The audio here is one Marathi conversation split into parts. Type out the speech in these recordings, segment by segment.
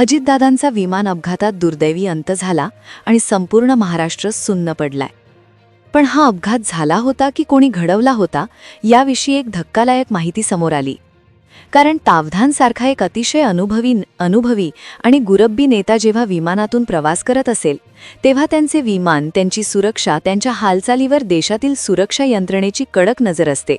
अजितदादांचा विमान अपघातात दुर्दैवी अंत झाला आणि संपूर्ण महाराष्ट्र सुन्न पडलाय. पण हा अपघात झाला होता की कोणी घडवला होता याविषयी एक धक्कादायक माहिती समोर आली. कारण तावधानसारखा एक अतिशय अनुभवी अनुभवी आणि गुरब्बी नेता जेव्हा विमानातून प्रवास करत असेल तेव्हा त्यांचे विमान त्यांची सुरक्षा त्यांच्या हालचालीवर देशातील सुरक्षा यंत्रणेची कडक नजर असते.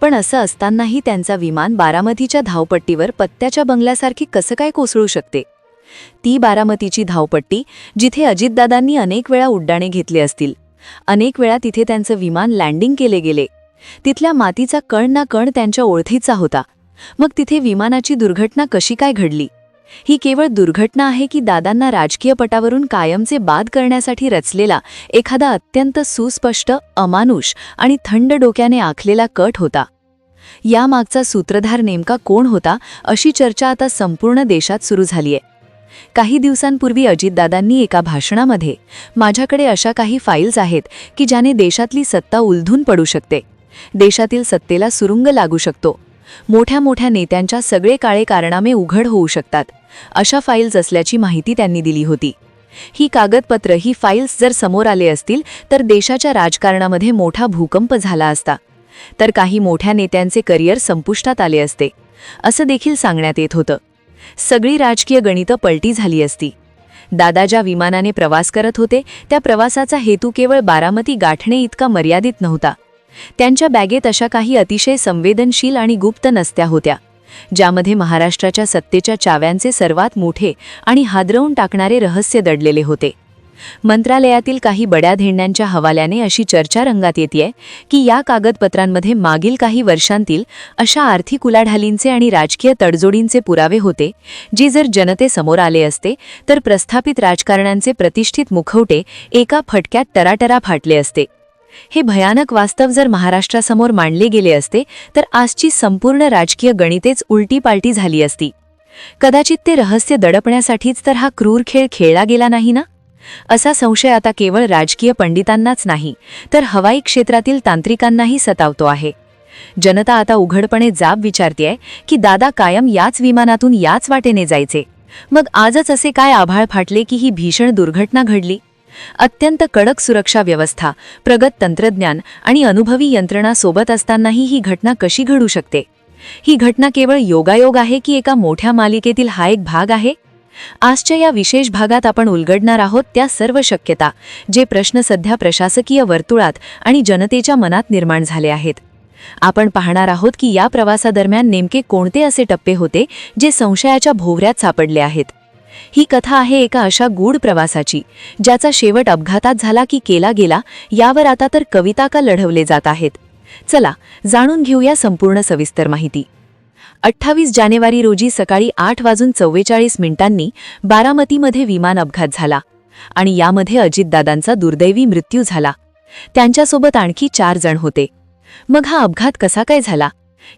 पण असं असतानाही त्यांचा विमान बारामतीच्या धावपट्टीवर पत्त्याच्या बंगल्यासारखी कसं काय कोसळू शकते? ती बारामतीची धावपट्टी जिथे अजितदादांनी अनेक वेळा उड्डाणे घेतले असतील. अनेक वेळा तिथे त्यांचं विमान लँडिंग केले गेले. तिथल्या मातीचा कण ना कण त्यांच्या ओळखीचा होता. मग तिथे विमानाची दुर्घटना कशी काय घडली? ही केवळ दुर्घटना आहे की दादांना राजकीय पटावरून कायमचे बाद करण्यासाठी रचलेला एखादा अत्यंत सुस्पष्ट अमानुष आणि थंड डोक्याने आखलेला कट होता. यामागचा सूत्रधार नेमका कोण होता अशी चर्चा आता संपूर्ण देशात सुरू झालीय. काही दिवसांपूर्वी अजितदादांनी एका भाषणामध्ये माझ्याकडे अशा काही फाईल्स आहेत की ज्याने देशातली सत्ता उलधून पडू शकते. देशातील सत्तेला सुरुंग लागू शकतो. मोठ्या मोठ्या नेत्यांच्या सगळे काळे कारणामे उघड होऊ शकतात अशा फाईल्स असल्याची माहिती त्यांनी दिली होती. ही कागदपत्र ही फाईल्स जर समोर आले असतील तर देशाच्या राजकारणामध्ये मोठा भूकंप झाला असता. तर काही मोठ्या नेत्यांचे करिअर संपुष्टात आले असते असं देखील सांगण्यात येत होतं. सगळी राजकीय गणितं पलटी झाली असती. दादा ज्या विमानाने प्रवास करत होते त्या प्रवासाचा हेतू केवळ बारामती गाठणे इतका मर्यादित नव्हता. त्यांच्या बॅगेत अशा काही अतिशय संवेदनशील आणि गुप्त नसत्या होत्या ज्यामध्ये महाराष्ट्राच्या सत्तेच्या चाव्यांचे सर्वात मोठे आणि हादरवून टाकणारे रहस्य दडलेले होते. मंत्रालयातील काही बड्या धेण्यांच्या हवाल्याने अशी चर्चा रंगात येते की या कागदपत्रांमध्ये मागील काही वर्षांतील अशा आर्थिक उलाढालींचे आणि राजकीय तडजोडींचे पुरावे होते जे जर जनतेसमोर आले असते तर प्रस्थापित राजकारण्यांचे प्रतिष्ठित मुखवटे एका फटक्यात टराटरा फाटले असते. हे भयानक वास्तव जर महाराष्ट्रासमोर मांडले गेले असते तर आजची संपूर्ण राजकीय गणितेच उलटीपालटी झाली असती. कदाचित ते रहस्य दडपण्यासाठीच तर हा क्रूर खेळ खेळला गेला नाही ना? असा संशय आता केवळ राजकीय पंडितांनाच नाही तर हवाई क्षेत्रातील तांत्रिकांनाही सतावतो आहे. जनता आता उघडपणे जाब विचारतेय की दादा कायम याच विमानातून याच वाटेने जायचे. मग आजच असे काय आभाळ फाटले की ही भीषण दुर्घटना घडली? अत्यंत कडक सुरक्षा व्यवस्था प्रगत तंत्रज्ञान आणि अनुभवी यंत्रणा सोबत असतानाही ही घटना कशी घडू शकते? ही घटना केवळ योगायोग आहे की एका मोठ्या मालिकेतील हा एक भाग आहे? आजच्या या विशेष भागात आपण उलगडणार आहोत त्या सर्व शक्यता जे प्रश्न सध्या प्रशासकीय वर्तुळात आणि जनतेच्या मनात निर्माण झाले आहेत. आपण पाहणार आहोत की या प्रवासादरम्यान नेमके कोणते असे टप्पे होते जे संशयाच्या भोवऱ्यात सापडले आहेत? ही कथा आहे एका अशा गूढ प्रवासाची ज्याचा शेवट अपघातात झाला की केला गेला यावर आता तर कविता का लढवले जात आहेत? चला जाणून घेऊया संपूर्ण सविस्तर माहिती. अठ्ठावीस जानेवारी रोजी सकाळी आठ वाजून चव्वेचाळीस मिनिटांनी बारामतीमध्ये विमान अपघात झाला आणि यामध्ये अजितदादांचा दुर्दैवी मृत्यू झाला. त्यांच्यासोबत आणखी चार जण होते. मग हा अपघात कसा काय झाला?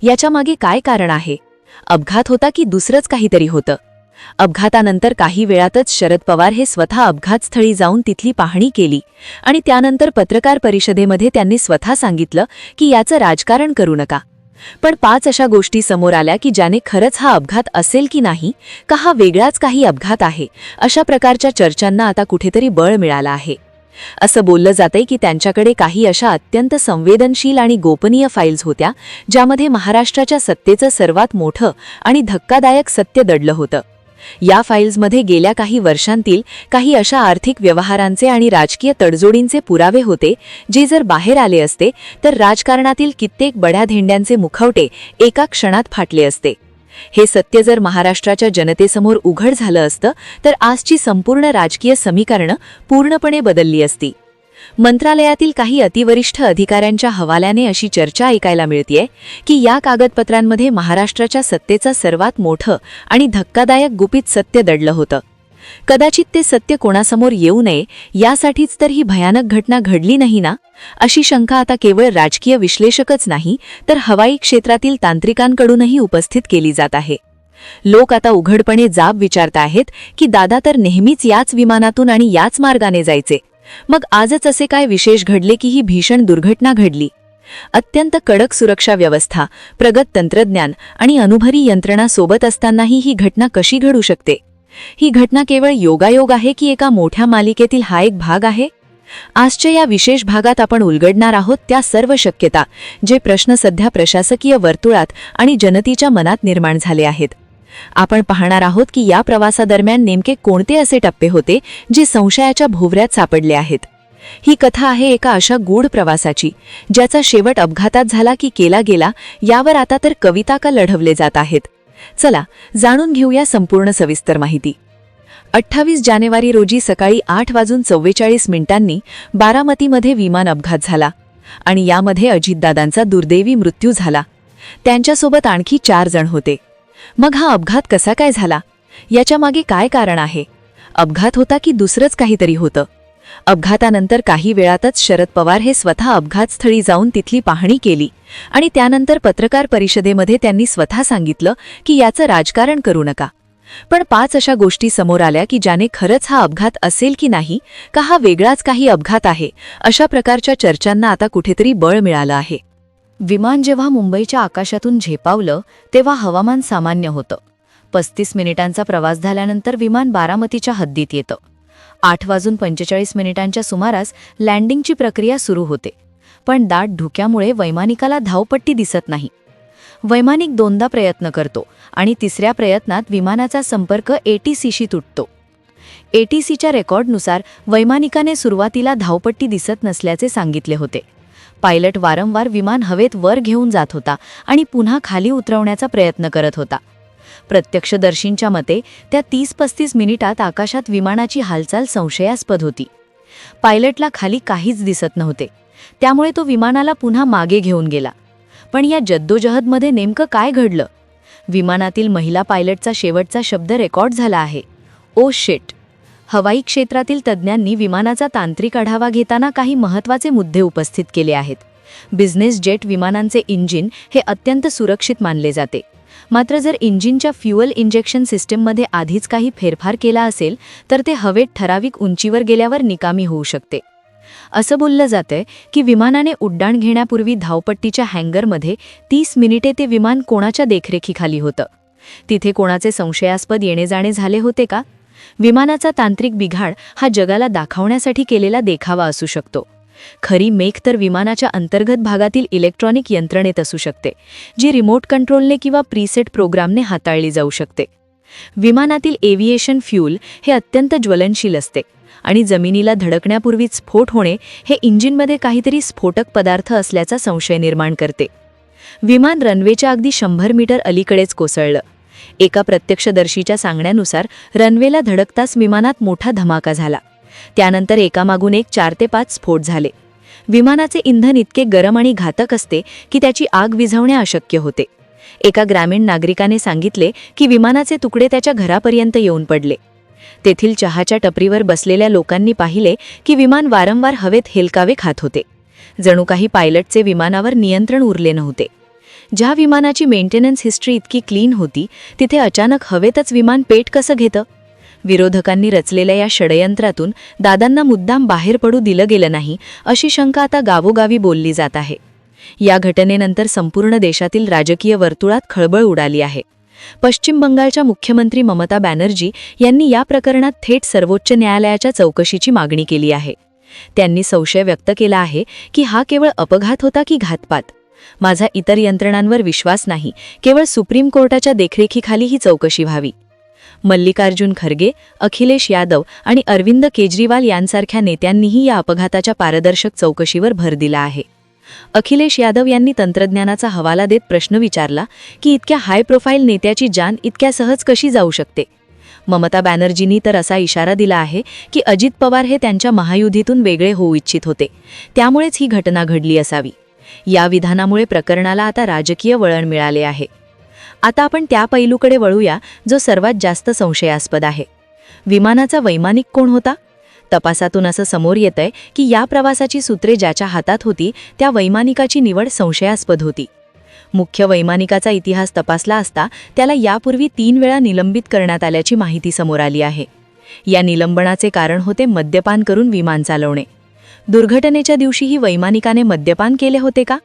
याच्यामागे काय कारण आहे? अपघात होता की दुसरंच काहीतरी होतं? अपघातानंतर काही वेळातच शरद पवार हे स्वतः अपघातस्थळी जाऊन तिथली पाहणी केली आणि त्यानंतर पत्रकार परिषदेमध्ये त्यांनी स्वतः सांगितलं की याचं राजकारण करू नका. पण पाच अशा गोष्टी समोर आल्या की ज्याने खरंच हा अपघात असेल की नाही का हा वेगळाच काही अपघात आहे अशा प्रकारच्या चर्चांना आता कुठेतरी बळ मिळालं आहे. असं बोललं जातंय की त्यांच्याकडे काही अशा अत्यंत संवेदनशील आणि गोपनीय फाईल्स होत्या ज्यामध्ये महाराष्ट्राच्या सत्तेचं सर्वात मोठं आणि धक्कादायक सत्य दडलं होतं. या फाईल्समध्ये गेल्या काही वर्षांतील काही अशा आर्थिक व्यवहारांचे आणि राजकीय तडजोडींचे पुरावे होते जे जर बाहेर आले असते तर राजकारणातील कित्येक बड्या धेंड्यांचे मुखवटे एका क्षणात फाटले असते. हे सत्य जर महाराष्ट्राच्या जनतेसमोर उघड झालं असतं तर आजची संपूर्ण राजकीय समीकरणं पूर्णपणे बदलली असती. मंत्रालयातील काही अतिवरिष्ठ अधिकाऱ्यांच्या हवाल्याने अशी चर्चा ऐकायला मिळतीये की या कागदपत्रांमध्ये महाराष्ट्राच्या सत्तेचं सर्वात मोठं आणि धक्कादायक गुपित सत्य दडलं होतं. कदाचित ते सत्य कोणासमोर येऊ नये यासाठीच तर ही भयानक घटना घडली नाही ना? अशी शंका आता केवळ राजकीय विश्लेषकच नाही तर हवाई क्षेत्रातील तांत्रिकांकडूनही उपस्थित केली जात आहे. लोक आता उघडपणे जाब विचारत आहेत की दादा तर नेहमीच याच विमानातून आणि याच मार्गाने जायचे. मग आजच असे काय विशेष घडले की ही भीषण दुर्घटना घडली? अत्यंत कडक सुरक्षा व्यवस्था प्रगत तंत्रज्ञान आणि अनुभरी यंत्रणा सोबत असतानाही ही घटना कशी घडू शकते? ही घटना केवळ योगायोग आहे की एका मोठ्या मालिकेतील हा एक भाग आहे? आजच्या या विशेष भागात आपण उलगडणार आहोत त्या सर्व शक्यता जे प्रश्न सध्या प्रशासकीय वर्तुळात आणि जनतेच्या मनात निर्माण झाले आहेत. आपण पाहणार आहोत की या प्रवासादरम्यान नेमके कोणते असे टप्पे होते जे संशयाच्या भोवऱ्यात सापडले आहेत. ही कथा आहे एका अशा गूढ प्रवासाची ज्याचा शेवट अपघातात झाला की केला गेला यावर आता तर कविता का लढवले जात आहेत. चला जाणून घेऊया संपूर्ण सविस्तर माहिती. अठ्ठावीस जानेवारी रोजी सकाळी आठ वाजून चव्वेचाळीस मिनिटांनी बारामतीमध्ये विमान अपघात झाला आणि यामध्ये अजितदादांचा दुर्दैवी मृत्यू झाला. त्यांच्यासोबत आणखी चार जण होते. मग हा अपघात कसा काय झाला? याच्या मागे काय कारण आहे? अपघात होता की दुसरंच काहीतरी होतं? अपघातानंतर काही वेळातच शरद पवार हे स्वतः अपघातस्थळी जाऊन तिथली पाहणी केली आणि त्यानंतर पत्रकार परिषदेमध्ये त्यांनी स्वतः सांगितलं की याचं राजकारण करू नका. पण पाच अशा गोष्टी समोर आल्या की ज्याने खरंच हा अपघात असेल की नाही का हा वेगळाच काही अपघात आहे अशा प्रकारच्या चर्चांना आता कुठेतरी बळ मिळालं आहे. विमान जेव्हा मुंबईच्या आकाशातून झेपावलं तेव्हा हवामान सामान्य होतं. पस्तीस मिनिटांचा प्रवास झाल्यानंतर विमान बारामतीच्या हद्दीत येतं. आठ वाजून पंचेचाळीस मिनिटांच्या सुमारास लँडिंगची प्रक्रिया सुरू होते. पण दाट धुक्यामुळे वैमानिकाला धावपट्टी दिसत नाही. वैमानिक दोनदा प्रयत्न करतो आणि तिसऱ्या प्रयत्नात विमानाचा संपर्क एटीसीशी तुटतो. एटीसीच्या रेकॉर्डनुसार वैमानिकाने सुरुवातीला धावपट्टी दिसत नसल्याचे सांगितले होते. पायलट वारंवार विमान हवेत वर घेऊन जात होता आणि पुन्हा खाली उतरवण्याचा प्रयत्न करत होता. प्रत्यक्षदर्शींच्या मते त्या तीस पस्तीस मिनिटात आकाशात विमानाची हालचाल संशयास्पद होती. पायलटला खाली काहीच दिसत नव्हते. त्यामुळे तो विमानाला पुन्हा मागे घेऊन गेला. पण या जद्दोजहदमध्ये नेमकं काय घडलं? विमानातील महिला पायलटचा शेवटचा शब्द रेकॉर्ड झाला आहे. ओ शेट! हवाई क्षेत्रातील तज्ज्ञांनी विमानाचा तांत्रिक आढावा घेताना काही महत्त्वाचे मुद्दे उपस्थित केले आहेत. बिझनेस जेट विमानांचे इंजिन हे अत्यंत सुरक्षित मानले जाते. मात्र जर इंजिनच्या फ्युअल इंजेक्शन सिस्टीममध्ये आधीच काही फेरफार केला असेल तर ते हवेत ठराविक उंचीवर गेल्यावर निकामी होऊ शकते. असं बोललं जातंय की विमानाने उड्डाण घेण्यापूर्वी धावपट्टीच्या हँगरमध्ये तीस मिनिटे ते विमान कोणाच्या देखरेखीखाली होतं? तिथे कोणाचे संशयास्पद येणे जाणे झाले होते का? विमानाचा तांत्रिक बिघाड हा जगाला दाखवण्यासाठी केलेला देखावा असू शकतो. खरी मेख तर विमानाच्या अंतर्गत भागातील इलेक्ट्रॉनिक यंत्रणेत असू शकते जी रिमोट कंट्रोलने किंवा प्रीसेट प्रोग्रामने हाताळली जाऊ शकते. विमानातील एव्हिएशन फ्यूल हे अत्यंत ज्वलनशील असते आणि जमिनीला धडकण्यापूर्वीच स्फोट होणे हे इंजिनमध्ये काहीतरी स्फोटक पदार्थ असल्याचा संशय निर्माण करते. विमान रनवेच्या अगदी शंभर मीटर अलीकडेच कोसळलं. एका प्रत्यक्षदर्शीच्या सांगण्यानुसार रनवेला धडकताच विमानात मोठा धमाका झाला. त्यानंतर एकामागून एक चार ते पाच स्फोट झाले. विमानाचे इंधन इतके गरम आणि घातक असते की त्याची आग विझवणे अशक्य होते. एका ग्रामीण नागरिकाने सांगितले की विमानाचे तुकडे त्याच्या घरापर्यंत येऊन पडले. तेथील चहाच्या टपरीवर बसलेल्या लोकांनी पाहिले की विमान वारंवार हवेत हेलकावे खात होते. जणू काही पायलटचे विमानावर नियंत्रण उरले नव्हते. ज्या विमानाची मेंटेनन्स हिस्ट्री इतकी क्लीन होती तिथे अचानक हवेतच विमान पेट कसं घेतं? विरोधकांनी रचलेल्या या षडयंत्रातून दादांना मुद्दाम बाहेर पडू दिलं गेलं नाही अशी शंका आता गावोगावी बोलली जात आहे. या घटनेनंतर संपूर्ण देशातील राजकीय वर्तुळात खळबळ उडाली आहे. पश्चिम बंगालच्या मुख्यमंत्री ममता बॅनर्जी यांनी या प्रकरणात थेट सर्वोच्च न्यायालयाच्या चौकशीची मागणी केली आहे. त्यांनी संशय व्यक्त केला आहे की हा केवळ अपघात होता की घातपात? माझा इतर यंत्रणांवर विश्वास नाही. केवळ सुप्रीम कोर्टाच्या देखरेखीखाली ही चौकशी व्हावी. मल्लिकार्जुन खरगे अखिलेश यादव आणि अरविंद केजरीवाल यांसारख्या नेत्यांनीही या अपघाताच्या पारदर्शक चौकशीवर भर दिला आहे. अखिलेश यादव यांनी तंत्रज्ञानाचा हवाला देत प्रश्न विचारला की इतक्या हाय प्रोफाईल नेत्याची जान इतक्या सहज कशी जाऊ शकते? ममता बॅनर्जींनी तर असा इशारा दिला आहे की अजित पवार हे त्यांच्या महायुधीतून वेगळे होऊ इच्छित होते. त्यामुळेच ही घटना घडली असावी. या विधानामुळे प्रकरणाला आता राजकीय वळण मिळाले आहे. आता आपण त्या पैलूकडे वळूया जो सर्वात जास्त संशयास्पद आहे. विमानाचा वैमानिक कोण होता? तपासातून असं समोर येतंय की या प्रवासाची सूत्रे ज्याच्या हातात होती त्या वैमानिकाची निवड संशयास्पद होती. मुख्य वैमानिकाचा इतिहास तपासला असता त्याला यापूर्वी तीन वेळा निलंबित करण्यात आल्याची माहिती समोर आली आहे. या निलंबनाचे कारण होते मद्यपान करून विमान चालवणे. दुर्घटनेच्या दिवशीही वैमानिकाने मद्यपान केले होते का?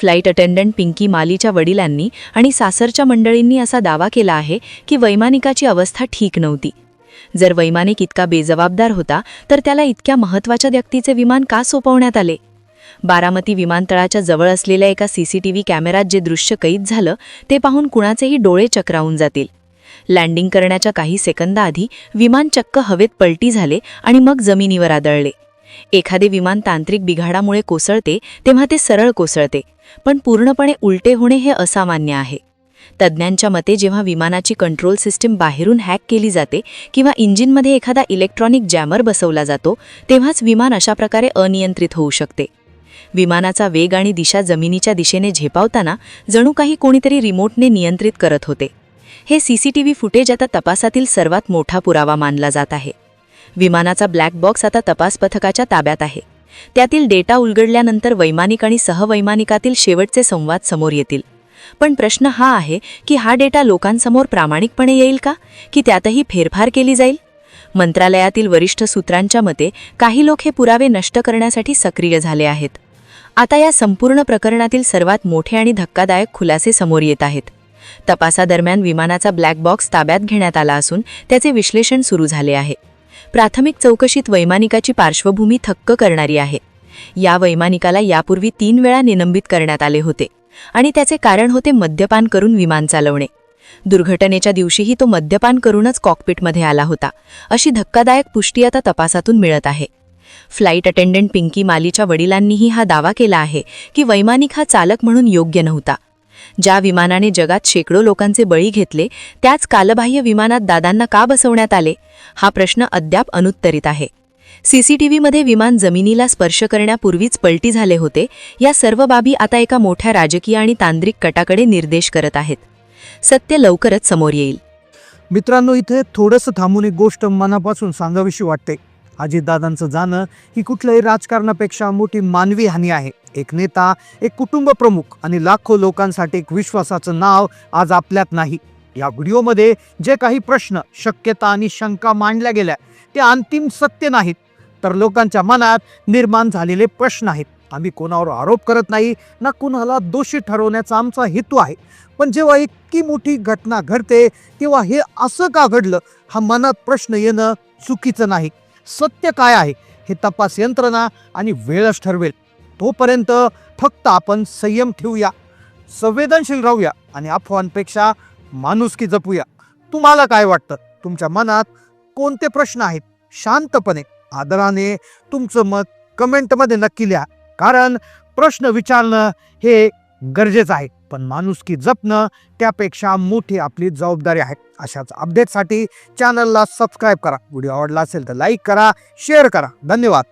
फ्लाईट अटेंडंट पिंकी मालीच्या वडिलांनी आणि सासरच्या मंडळींनी असा दावा केला आहे की वैमानिकाची अवस्था ठीक नव्हती. जर वैमानिक इतका बेजबाबदार होता तर त्याला इतक्या महत्त्वाच्या व्यक्तीचे विमान का सोपवण्यात आले? बारामती विमानतळाच्या जवळ असलेल्या एका सीसीटीव्ही कॅमेऱ्यात जे दृश्य कैद झालं ते पाहून कुणाचेही डोळे चक्रावून जातील. लँडिंग करण्याच्या काही सेकंदाआधी विमान चक्क हवेत पलटी झाले आणि मग जमिनीवर आदळले. एखादे विमान तांत्रिक बिघाडामुळे कोसळते तेव्हा ते सरळ कोसळते. पण पूर्णपणे उलटे होणे हे असामान्य आहे. तज्ज्ञांच्या मते जेव्हा विमानाची कंट्रोल सिस्टीम बाहेरून हॅक केली जाते किंवा इंजिनमध्ये एखादा इलेक्ट्रॉनिक जॅमर बसवला जातो तेव्हाच विमान अशा प्रकारे अनियंत्रित होऊ शकते. विमानाचा वेग आणि दिशा जमिनीच्या दिशेने झेपावताना जणू काही कोणीतरी रिमोटने नियंत्रित करत होते. हे सीसीटीव्ही फुटेज आता तपासातील सर्वात मोठा पुरावा मानला जात आहे. विमानाचा ब्लॅक बॉक्स आता तपास पथकाच्या ताब्यात आहे. त्यातील डेटा उलगडल्यानंतर वैमानिक आणि सहवैमानिकातील शेवटचे संवाद समोर येतील. पण प्रश्न हा आहे की हा डेटा लोकांसमोर प्रामाणिकपणे येईल का? की त्यातही फेरफार केली जाईल? मंत्रालयातील वरिष्ठ सूत्रांच्या मते काही लोक हे पुरावे नष्ट करण्यासाठी सक्रिय झाले आहेत. आता या संपूर्ण प्रकरणातील सर्वात मोठे आणि धक्कादायक खुलासे समोर येत आहेत. तपासादरम्यान विमानाचा ब्लॅक बॉक्स ताब्यात घेण्यात आला असून त्याचे विश्लेषण सुरू झाले आहे. प्राथमिक चौकशीत वैमानिकाची पार्श्वभूमी थक्क करणारी आहे. या वैमानिकाला यापूर्वी तीन वेळा निलंबित करण्यात आले होते आणि त्याचे कारण होते मद्यपान करून विमान चालवणे. दुर्घटनेच्या दिवशीही तो मद्यपान करूनच कॉकपिटमध्ये आला होता अशी धक्कादायक पुष्टी आता तपासातून मिळत आहे. फ्लाईट अटेंडंट पिंकी मालीच्या वडिलांनीही हा दावा केला आहे की वैमानिक हा चालक म्हणून योग्य नव्हता. ज्या विमानाने जगात शेकडो लोकांचे बळी घेतले त्याच कालबाह्य विमानात दादांना का बसवण्यात आले? हा प्रश्न अद्याप अनुत्तरित आहे. सीसीटीव्हीमध्ये विमान जमिनीला स्पर्श करण्यापूर्वीच पलटी झाले होते. या सर्व बाबी आता एका मोठ्या राजकीय आणि तांत्रिक कटाकडे निर्देश करत आहेत. सत्य लवकरच समोर येईल. मित्रांनो इथे थोडंसं थांबून एक गोष्ट मनापासून सांगावीशी वाटते. अजितदादांचं जाणं ही कुठल्याही राजकारणापेक्षा मोठी मानवी हानी आहे. एक नेता एक कुटुंब प्रमुख आणि लाखो लोकांसाठी एक विश्वासाचं नाव आज आपल्यात नाही. या व्हिडिओमध्ये जे काही प्रश्न शक्यता आणि शंका मांडल्या गेल्या ते अंतिम सत्य नाहीत. तर लोकांच्या मनात निर्माण झालेले प्रश्न आहेत. आम्ही कोणावर आरोप करत नाही ना कुणाला दोषी ठरवण्याचा आमचा हेतू आहे. पण जेव्हा इतकी मोठी घटना घडते तेव्हा हे असं का घडलं? हा मनात प्रश्न येणं चुकीचं नाही. सत्य काय आहे हे तपास यंत्रणा आणि वेळच ठरवेल. तोपर्यंत फक्त आपण संयम ठेवूया संवेदनशील राहूया आणि अफवांपेक्षा माणुसकी जपूया. तुम्हाला काय वाटतं? तुमच्या मनात कोणते प्रश्न आहेत? शांतपणे आदराने तुमचं मत कमेंटमध्ये नक्की लिहा. कारण प्रश्न विचारणं हे गरजेचं आहे. पण माणुसकी जपणं त्यापेक्षा मोठी आपली जबाबदारी आहे. अशाच अपडेटसाठी चॅनलला सबस्क्राईब करा. व्हिडिओ आवडला असेल तर लाईक करा शेअर करा. धन्यवाद.